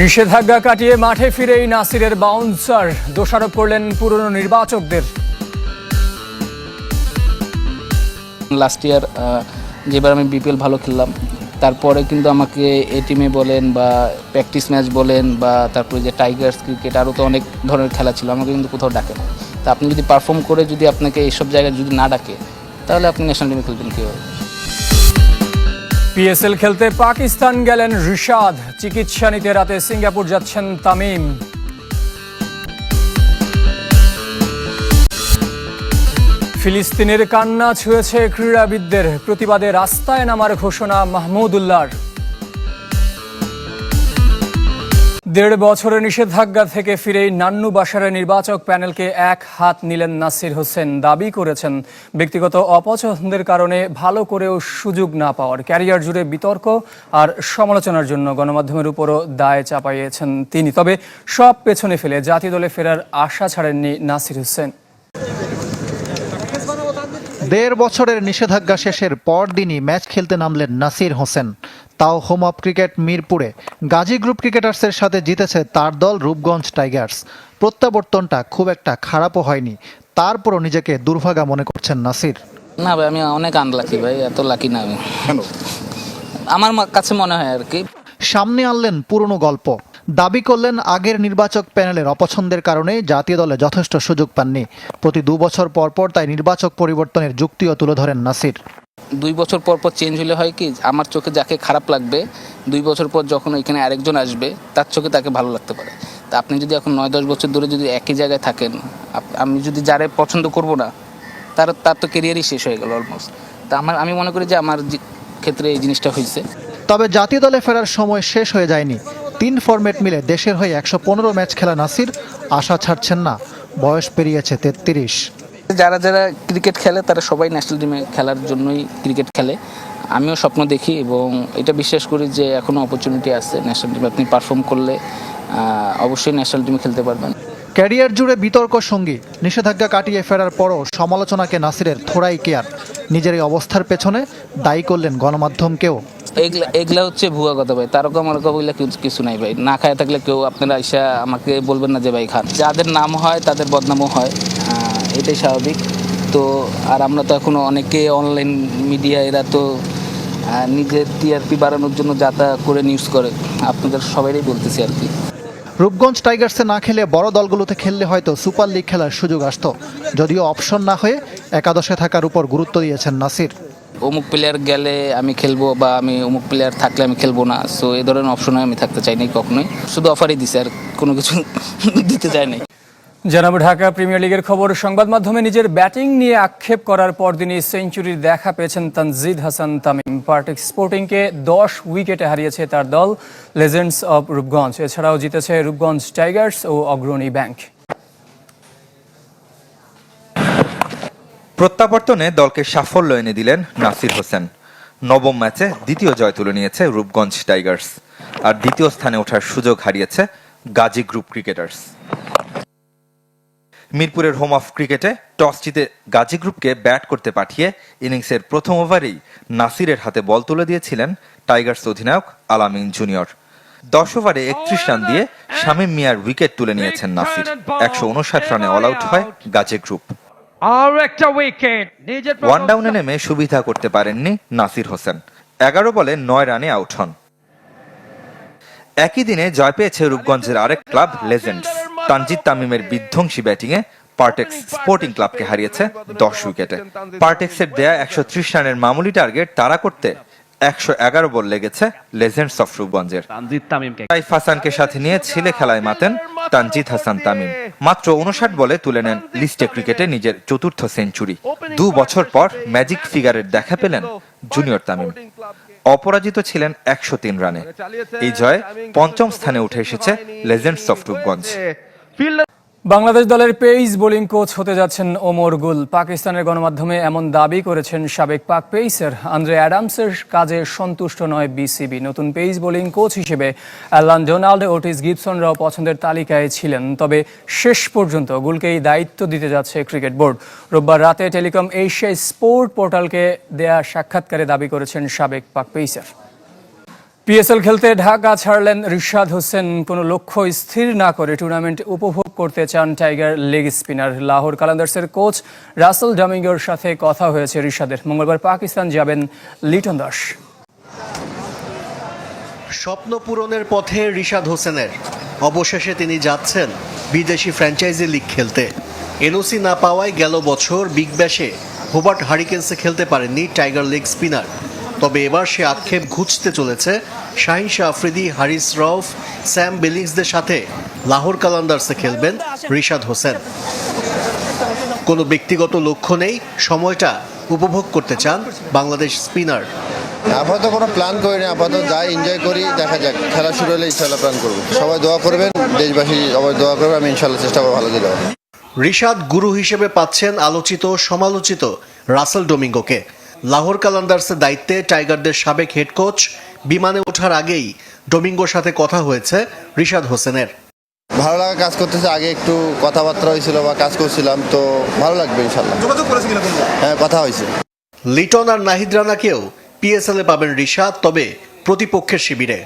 নিষেধাজ্ঞা কাটিয়ে মাঠে ফিরেই নাসিরের বাউন্সার দোষারোপ করলেন পুরনো নির্বাচকদের। লাস্ট ইয়ার যেবার আমি বিপিএল ভালো খেললাম, তারপরে কিন্তু আমাকে এ টিমে বলেন বা প্র্যাকটিস ম্যাচ বলেন বা তারপরে যে টাইগার্স ক্রিকেট আরও তো অনেক ধরনের খেলা ছিল, আমাকে কিন্তু কোথাও ডাকে না। তা আপনি যদি পারফর্ম করে যদি আপনাকে এইসব জায়গায় যদি না ডাকে, তাহলে আপনি ন্যাশনাল টিমে খেলবেন কীভাবে? পিএসএল খেলতে পাকিস্তান গেলেন রিশাদ। চিকিৎসা নিতে রাতে সিঙ্গাপুর যাচ্ছেন তামিম। ফিলিস্তিনের কান্না ছুঁয়েছে ক্রীড়াবিদদের। প্রতিবাদে রাস্তায় নামার ঘোষণা মাহমুদুল্লাহর। দেড় বছরের নিষেধাজ্ঞা থেকে ফিরেই নান্নু বাসারের নির্বাচক প্যানেলকে এক হাত নিলেন নাসির হোসেন। দাবি করেছেন, ব্যক্তিগত অপছন্দের কারণে ভালো করেও সুযোগ না পাওয়ার। ক্যারিয়ার জুড়ে বিতর্ক আর সমালোচনার জন্য গণমাধ্যমের উপরও দায় চাপাইয়েছেন তিনি। তবে সব পেছনে ফেলে জাতীয় দলে ফেরার আশা ছাড়েননি নাসির হোসেন। দেড় বছরের নিষেধাজ্ঞা শেষের পরদিনই ম্যাচ খেলতে নামলেন নাসির হোসেন। তাও হোম অফ ক্রিকেট মিরপুরে। গাজী গ্রুপ ক্রিকেটার্সের সাথে জিতেছে তার দল রূপগঞ্জ টাইগার্স। প্রত্যাবর্তনটা খুব একটা খারাপও হয়নি। তারপরও নিজেকে দুর্ভাগা মনে করছেন নাসির। না ভাই আমি অনেক আনলাকি ভাই এত লাকি না আমি। আমার মা- কাছে মনে হয় আর কি। সামনে আনলেন পুরনো গল্প। দাবি করলেন আগের নির্বাচক প্যানেলের অপছন্দের কারণে জাতীয় দলে যথেষ্ট সুযোগ পাননি। প্রতি দু বছর পর পর তাই নির্বাচক পরিবর্তনের যুক্তিও তুলে ধরেন নাসির। দুই বছর পর পর চেঞ্জ হলে হয় কি, আমার চোখে যাকে খারাপ লাগবে, দুই বছর পর যখন এখানে আরেকজন আসবে, তার চোখে তাকে ভালো লাগতে পারে। তা আপনি যদি এখন নয়, দশ বছর ধরে যদি একই জায়গায় থাকেন আমি যদি যারে পছন্দ করব না, তার তার তো কেরিয়ারই শেষ হয়ে গেল অলমোস্ট তা আমার, আমি মনে করি যে আমার ক্ষেত্রে এই জিনিসটা হয়েছে তবে জাতীয় দলে ফেরার সময় শেষ হয়ে যায়নি। তিন ফরম্যাট মিলে দেশের হয়ে একশো পনেরো ম্যাচ খেলা নাসির, আশা ছাড়ছেন না। বয়স পেরিয়েছে তেত্রিশ। যারা যারা ক্রিকেট খেলে তারা সবাই ন্যাশনাল টিমে খেলার জন্যই ক্রিকেট খেলে। আমিও স্বপ্ন দেখি এবং এটা বিশ্বাস করি যে এখনও অপরচুনিটি আছে ন্যাশনাল টিমে আপনি পারফর্ম করলে অবশ্যই ন্যাশনাল টিমে খেলতে পারবেন। ক্যারিয়ার জুড়ে বিতর্ক সঙ্গী নিষেধাজ্ঞা কাটিয়ে ফেরার পরও সমালোচনাকে নাসিরের থোড়াই কেয়ার। নিজের এই অবস্থার পেছনে দায়ী করলেন গণমাধ্যমকেও। এগুলা এগুলা হচ্ছে ভুয়া কথা ভাই। তারকা মারকা বইলে কিছু কিছু নাই ভাই। না খায় থাকলে কেউ আপনারা এসে আমাকে বলবেন না যে ভাই খান। যাদের নাম হয় তাদের বদনামও হয়। এটাই স্বাভাবিক। তো আর আমরা তো এখনও অনেকে অনলাইন মিডিয়া এরা তো নিজের টিআরপি বাড়ানোর জন্য যাতা করে নিউজ করে। আপনাদের সবাইই বলতেছি আর কি। রূপগঞ্জ টাইগার্সে না খেলে বড় দলগুলোতে খেললে হয়তো সুপার লিগ খেলার সুযোগ আসতো। যদিও অপশন না হয়ে একাদশে থাকার উপর গুরুত্ব দিয়েছেন নাসির। অমুক প্লেয়ার গেলে আমি খেলব বা আমি অমুক প্লেয়ার থাকলে আমি খেলব না। সো এ ধরনের অপশনে আমি থাকতে চাইনি কখনোই। শুধু অফারই দিছে আর কোনো কিছু দিতে চাইনি জানাব ঢাকা প্রিমিয়ার লিগের খবর। সংবাদ মাধ্যমে নিজের ব্যাটিং নিয়ে আক্ষেপ করার পর পরদিনই সেঞ্চুরির দেখা পেয়েছেন তানজিদ হাসান তামিম। পার্টিক স্পোর্টিংকে দশ উইকেটে হারিয়েছে তার দল, লেজেন্ডস অব রূপগঞ্জ। এছাড়াও জিতেছে রূপগঞ্জ টাইগার্স ও অগ্রণী ব্যাংক। প্রত্যাবর্তনে দলকে সাফল্য এনে দিলেন নাসির হোসেন। নবম ম্যাচে দ্বিতীয় জয় তুলে নিয়েছে রূপগঞ্জ টাইগার্স। আর দ্বিতীয় স্থানে ওঠার সুযোগ হারিয়েছে গাজী গ্রুপ ক্রিকেটার্স। মিরপুরের হোম অফ ক্রিকেটে টস জিতে গাজী গ্রুপকে ব্যাট করতে পাঠিয়ে ইনিংসের প্রথম ওভারেই নাসিরের হাতে বল তুলে দিয়েছিলেন টাইগার্স অধিনায়ক আলামিন জুনিয়র। দশ ওভারে একত্রিশ রান দিয়ে শামীম মিয়ার উইকেট তুলে নিয়েছেন নাসির। একশো উনষাট রানে অল আউট হয় গাজী গ্রুপ। আর একটা উইকেট। ওয়ান ডাউনে নেমে সুবিধা করতে পারেননি নাসির হোসেন। এগারো বলে নয় রানে আউট হন। একই দিনে জয় পেয়েছে রূপগঞ্জের আরেক ক্লাব লেজেন্ডস তানজিদ তামিমের বিধ্বংসী ব্যাটিংয়ে পার্টেক্স স্পোর্টিং ক্লাবকে হারিয়েছে দশ উইকেটে। পার্টেক্সের দেয়া একশো ত্রিশ রানের মামুলি টার্গেট তারা করতে একশো এগারো বল লেগেছে লেজেন্ডস অফ রূপগঞ্জের সাইফ হাসানকে সাথে নিয়ে ছেলে খেলায় মাতেন তানজিদ হাসান তামিম। মাত্র উনষাট বলে তুলে নেন লিস্টে ক্রিকেটে নিজের চতুর্থ সেঞ্চুরি। দু বছর পর ম্যাজিক ফিগারের দেখা পেলেন জুনিয়র তামিম। অপরাজিত ছিলেন একশো তিন রানে। এই জয়ে পঞ্চম স্থানে উঠে এসেছে লেজেন্ডস অফ রূপগঞ্জ বাংলাদেশ দলের পেইস বোলিং কোচ হতে যাচ্ছেন ওমর গুল। পাকিস্তানের গণমাধ্যমে এমন দাবি করেছেন সাবেক পাক পেইসার আন্দ্রে অ্যাডামসের কাজে সন্তুষ্ট নয় বিসিবি। নতুন পেইস বোলিং কোচ হিসেবে অ্যালান ডোনাল্ড, ওটিস গিবসনরাও পছন্দের তালিকায় ছিলেন। তবে শেষ পর্যন্ত গুলকেই দায়িত্ব দিতে যাচ্ছে ক্রিকেট বোর্ড। রোববার রাতে টেলিকম এশিয়া স্পোর্ট পোর্টালকে দেয়া সাক্ষাৎকারে দাবি করেছেন সাবেক পাক পেইসার। পিএসএল খেলতে ঢাকা ছাড়লেন রিশাদ হোসেন। কোনো লক্ষ্য স্থির না করে টুর্নামেন্ট উপভোগ করতে চান টাইগার লেগ স্পিনার লাহোর কালান্দার্সের কোচ রাসেল ডামিঙ্গোর সাথে কথা হয়েছে রিশাদের। মঙ্গলবার পাকিস্তান যাবেন লিটন দাস। স্বপ্ন পূরণের পথে রিশাদ হোসেনের। অবশেষে তিনি যাচ্ছেন বিদেশি ফ্র্যাঞ্চাইজি লিগ খেলতে। এনওসি না পাওয়ায় গেল বছর বিগ ব্যাশে। হোবার্ট হারিকেন্সে খেলতে পারেননি টাইগার লেগ স্পিনার তবে এবার সে আক্ষেপ ঘুচতে চলেছে শাহিন শাহ আফ্রিদি হারিস রউফ স্যাম বিলিংসদের সাথে লাহোর কালান্দার্সে খেলবেন রিশাদ হোসেন। কোনো ব্যক্তিগত লক্ষ্য নেই সময়টা উপভোগ করতে চান বাংলাদেশ স্পিনার। আপাতত কোনো প্ল্যান করি না আপাতত যাই এনজয় করি দেখা যাক। খেলা শুরু হলে ইনশাল্লাহ প্ল্যান করব। সবাই দোয়া করবেন দেশবাসী সবাই দোয়া করবেন আমি ইনশাল্লাহ চেষ্টা করব ভালো দিতে রিশাদ গুরু হিসেবে পাচ্ছেন আলোচিত সমালোচিত রাসেল ডোমিঙ্গোকে। লাহোর কালান্দার্সের দায়িত্বে টাইগারদের সাবেক হেড কোচ বিমানে ওঠার আগেই ডোমিঙ্গোর সাথে কথা হয়েছে রিশাদ হোসেনের। ভালো লাগা কাজ করতেছে আগে একটু কথাবার্তা হয়েছিল বা কাজ করছিলাম তো ভালো লাগবে ইনশাল্লাহ হ্যাঁ কথা হয়েছে। লিটন আর নাহিদ রানাকেও পিএসএল এ পাবেন রিশাদ তবে প্রতিপক্ষের শিবিরে।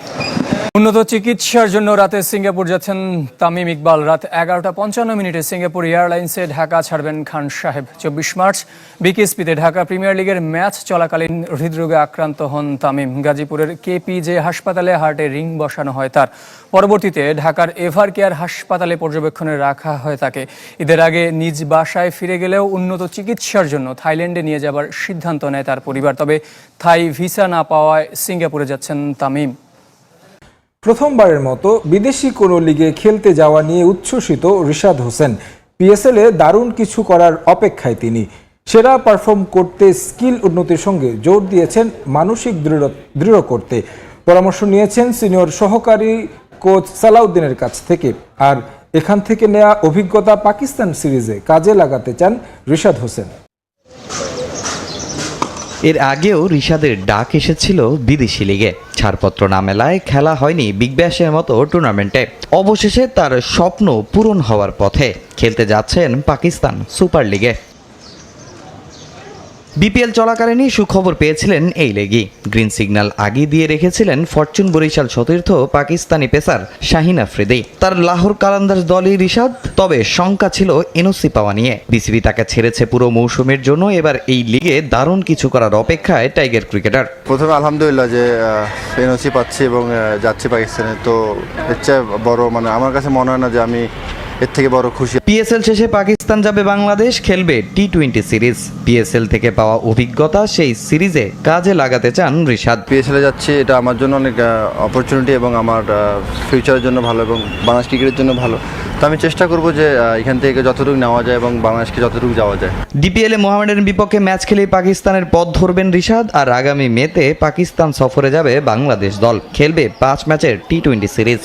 উন্নত চিকিৎসার জন্য রাতে সিঙ্গাপুর যাচ্ছেন তামিম ইকবাল। রাত এগারোটা পঞ্চান্ন মিনিটে সিঙ্গাপুর এয়ারলাইন্সে ঢাকা ছাড়বেন খান সাহেব। চব্বিশ মার্চ বিকেএসপিতে ঢাকা প্রিমিয়ার লিগের ম্যাচ চলাকালীন হৃদরোগে আক্রান্ত হন তামিম। গাজীপুরের কেপিজে হাসপাতালে হার্টে রিং বসানো হয় তার। পরবর্তীতে ঢাকার এভার কেয়ার হাসপাতালে পর্যবেক্ষণে রাখা হয় তাকে। ঈদের আগে নিজ বাসায় ফিরে গেলেও উন্নত চিকিৎসার জন্য থাইল্যান্ডে নিয়ে যাবার সিদ্ধান্ত নেয় তার পরিবার। তবে থাই ভিসা না পাওয়ায় সিঙ্গাপুরে যাচ্ছেন তামিম। প্রথমবারের মতো বিদেশি কোনো লিগে খেলতে যাওয়া নিয়ে উচ্ছ্বসিত রিশাদ হোসেন। পিএসএলে দারুণ কিছু করার অপেক্ষায় তিনি। সেরা পারফর্ম করতে স্কিল উন্নতির সঙ্গে জোর দিয়েছেন মানসিক দৃঢ় দৃঢ় করতে। পরামর্শ নিয়েছেন সিনিয়র সহকারী কোচ সালাউদ্দিনের কাছ থেকে। আর এখান থেকে নেওয়া অভিজ্ঞতা পাকিস্তান সিরিজে কাজে লাগাতে চান রিশাদ হোসেন। এর আগেও রিশাদের ডাক এসেছিল বিদেশি লিগে। ছাড়পত্র না মেলায় খেলা হয়নি বিগ ব্যাশের মতো টুর্নামেন্টে অবশেষে তার স্বপ্ন পূরণ হওয়ার পথে খেলতে যাচ্ছেন পাকিস্তান সুপার লিগে বিপিএল চলাকালীনই সুখবর পেয়েছিলেন এই লেগি। গ্রিন সিগন্যাল আগে দিয়ে রেখেছিলেন ফরচুন বরিশাল সতীর্থ পাকিস্তানি পেসার শাহিন আফ্রিদি। তার লাহোর কালান্দার দলই রিশাদ, তবে শঙ্কা ছিল এনওসি পাওয়া নিয়ে। বিসিবি তাকে ছেড়েছে পুরো মৌসুমের জন্য, এবার এই লিগে দারুণ কিছু করার অপেক্ষায় টাইগার ক্রিকেটার। প্রথমে আলহামদুলিল্লাহ যে এনওসি পাচ্ছি এবং যাচ্ছি পাকিস্তানে, তো এর বড় মানে আমার কাছে মনে হয় না যে আমি এর থেকে বড় খুশি। পিএসএল শেষে পাকিস্তান যাবে বাংলাদেশ খেলবে টি টোয়েন্টি সিরিজ পিএসএল থেকে পাওয়া অভিজ্ঞতা সেই সিরিজে কাজে লাগাতে চান ঋষাদ পিএসএলে যাচ্ছে এটা আমার জন্য অনেক অপরচুনিটি এবং আমার ফিউচারের জন্য ভালো এবং বাংলাদেশ ক্রিকেটের জন্য ভালো। তো আমি চেষ্টা করব যে এখান থেকে যতটুকু নেওয়া যায় এবং বাংলাদেশকে যতটুকু যাওয়া যায়। ডিপিএল এ মোহামেডানের বিপক্ষে ম্যাচ খেলেই পাকিস্তানের পথ ধরবেন ঋষাদ আর আগামী মেতে পাকিস্তান সফরে যাবে বাংলাদেশ দল। খেলবে পাঁচ ম্যাচের টি টোয়েন্টি সিরিজ